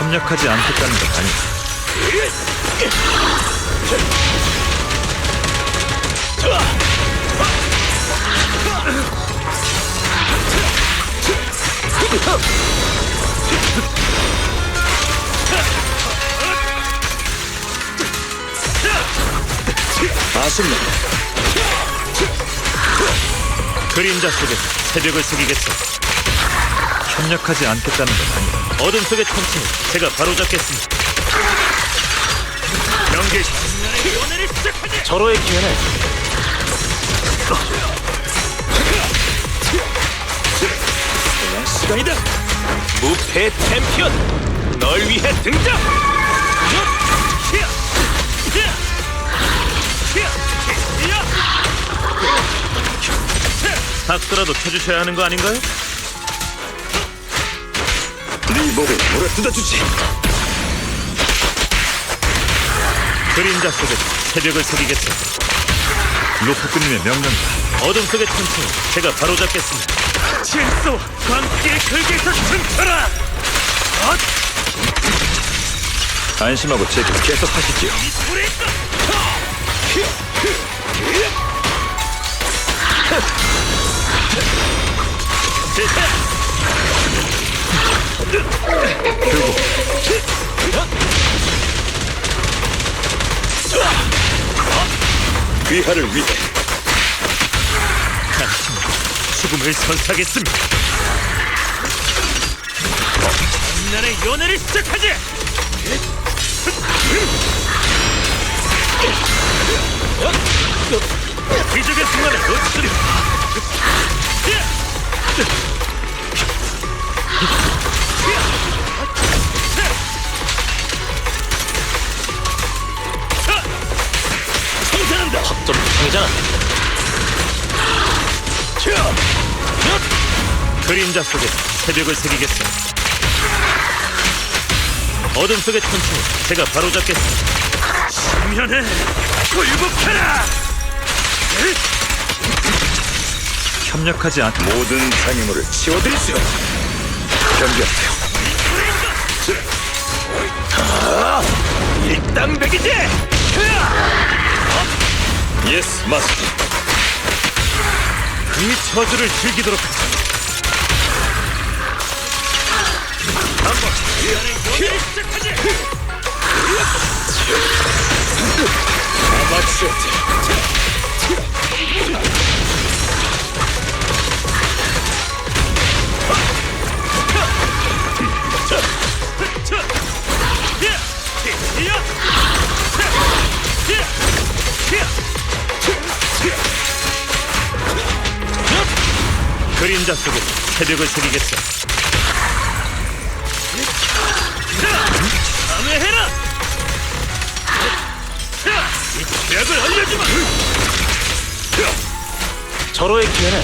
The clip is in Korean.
협력하지 않겠다는 것 아니. 아쉽네. 그림자 속에 새벽을 새기겠어. 협력하지 않겠다는 것 아니. 어둠 속의 천천히 제가 바로잡겠습니다. 경계 절호의 기회는 그냥 시간이다. 무패 챔피언 널 위해 등장! 박수라도 쳐주셔야 하는 거 아닌가요? 네 몸에 물어 뜯어주지. 그림자 속에 새벽을 새기겠어. 로프꾼님의 명령과 어둠 속의 천천히 제가 바로잡겠습니다. 질서와 광기의 결계에서 춤춰라! 안심하고 제길 계속 하시지요. 귀하를 위해 죽음을 선사하겠습니다. 나의 연애를 시작하지! 기적의 순간을 놓치리! 좀 성장! 그림자 속에 새벽을 새기겠어. 어둠 속의 천천히 제가 바로잡겠어. 신면에 굴복하라! 협력하지 않. 모든 장애물을 치워드리죠. 견디하세요. 일당백이지. 예스 마스터. 이 저주를 즐기도록 하자. 한번 시작하지. 아마추어트. 그림자 속에 새벽을 새기겠어. 감회해라! 이 죄악을 알려주마! 절호의 기회는